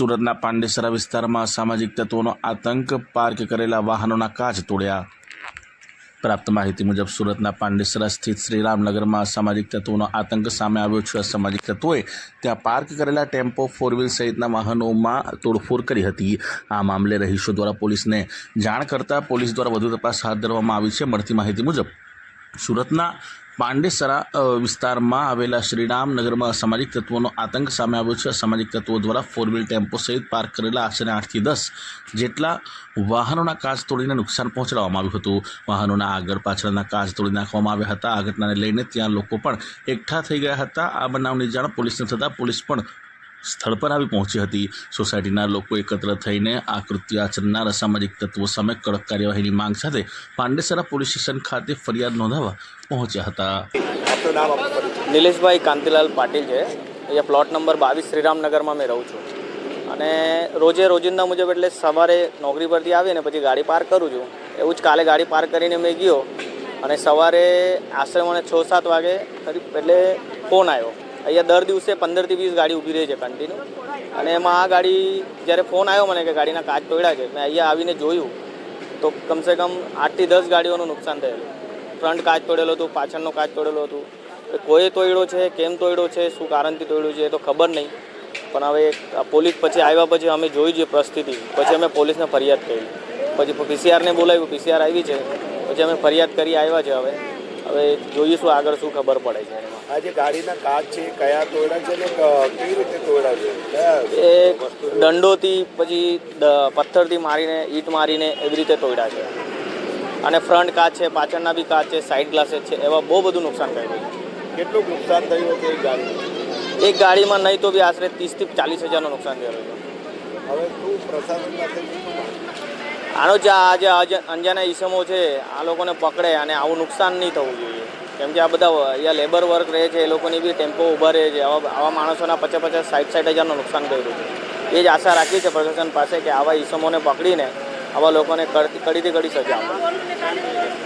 સુરતના પાંડેસરા વિસ્તારમાં સામાજિક તત્વોનો આતંક પાર્ક કરેલા વાહનોના કાચ તોડ્યા. પ્રાપ્ત માહિતી મુજબ સુરતના પાંડેસરા સ્થિત શ્રીરામનગરમાં સામાજિક તત્વોનો આતંક સામે આવ્યો છે. સામાજિક તત્વોએ ત્યાં પાર્ક કરેલા ટેમ્પો ફોર વ્હીલ સહિતના વાહનોમાં તોડફોડ કરી હતી. આ મામલે રહીશો દ્વારા પોલીસને જાણ કરતાં પોલીસ દ્વારા વધુ તપાસ હાથ ધરવામાં આવી છે. મળતી માહિતી મુજબ સુરતના પાંડેસરા વિસ્તારમાં આવેલા શ્રીરામનગરમાં અસામાજિક તત્વોનો આતંક સામે આવ્યો છે. અસામાજિક તત્વો દ્વારા ફોર વ્હીલ ટેમ્પો સહિત પાર્ક કરેલા આશરે આઠથી દસ જેટલા વાહનોના કાચ તોડીને નુકસાન પહોંચાડવામાં આવ્યું હતું. વાહનોના આગળ પાછળના કાચ તોડી નાખવામાં આવ્યા હતા. આ ઘટનાને લઈને ત્યાં લોકો પણ એકઠા થઈ ગયા હતા. આ બનાવની જાણ પોલીસને થતાં પોલીસ પણ સ્થળ પર આવી પહોંચી હતી. સોસાયટીના લોકો એકત્ર થઈને આ કૃત્ય આચરનાર અસામાજિક તત્વો સામે કડક કાર્યવાહીની માંગ સાથે પાંડેસરા પોલીસ સ્ટેશન ખાતે ફરિયાદ નોંધાવવા પહોંચ્યા હતા. નિલેશભાઈ કાંતિલાલ પાટીલ છે. અહીંયા પ્લોટ નંબર બાવીસ શ્રીરામનગરમાં મેં રહું છું. અને રોજે રોજિંદા મુજબ એટલે સવારે નોકરી પરથી આવીને પછી ગાડી પાર્ક કરું છું. એવું જ કાલે ગાડી પાર્ક કરીને મેં ગયો અને સવારે આશરે મને છ સાત વાગે એટલે ફોન આવ્યો. અહીંયા દર દિવસે પંદરથી વીસ ગાડી ઊભી રહે છે કન્ટિન્યુ અને એમાં આ ગાડી, જ્યારે ફોન આવ્યો મને કે ગાડીના કાચ તોડ્યા છે, મેં અહીંયા આવીને જોયું, તો કમસે કમ આઠથી દસ ગાડીઓનું નુકસાન થયેલું. ફ્રન્ટ કાચ તોડેલો હતું, પાછળનો કાચ તોડેલો હતું. હવે કોઈ તોડ્યો છે, કેમ તોડ્યો છે, શું કારણથી તોડ્યું છે એ તો ખબર નહીં. પણ હવે પોલીસ પછી આવ્યા પછી અમે જોઈ જે પરિસ્થિતિ. પછી અમે પોલીસને ફરિયાદ કરી. પછી પીસીઆરને બોલાવ્યું પીસીઆર આવી છે. પછી અમે ફરિયાદ કરી, આવ્યા છે હવે. હવે જોઈશું આગળ શું ખબર પડે છે એમાં. આ જે ગાડીના કાચ છે કયા તોડ્યા છે ને કેવી રીતે તોડ્યા છે? એ દંડોથી પછી પથ્થરથી મારીને ઈંટ મારીને એવી રીતે તોડ્યા છે. અને ફ્રન્ટ કાચ છે પાછળના બી કાચ છે સાઈડ ગ્લાસેસ છે એવા બહુ બધું નુકસાન કર્યું કેટલું નુકસાન થયું હતું એક ગાડી એક ગાડીમાં નહીં તો બી આશરે ત્રીસથી ચાલીસ હજારનું નુકસાન થયેલું હવે શું પ્રશાસન? આનો જે આ જે અજ- અંજાના ઈસમો છે, આ લોકોને પકડે અને આવું નુકસાન નહીં થવું જોઈએ. કેમ કે આ બધા અહીંયા લેબર વર્ક રહે છે, એ લોકોની બી ટેમ્પો ઊભા રહે છે. આવા આવા માણસોના પચાસ પચાસ, સાઠ સાઠ હજારનું નુકસાન કર્યું છે. એ જ આશા રાખી છે પ્રશાસન પાસે કે આવા ઈસમોને પકડીને આવા લોકોને કડીથી કડી સજા આપે.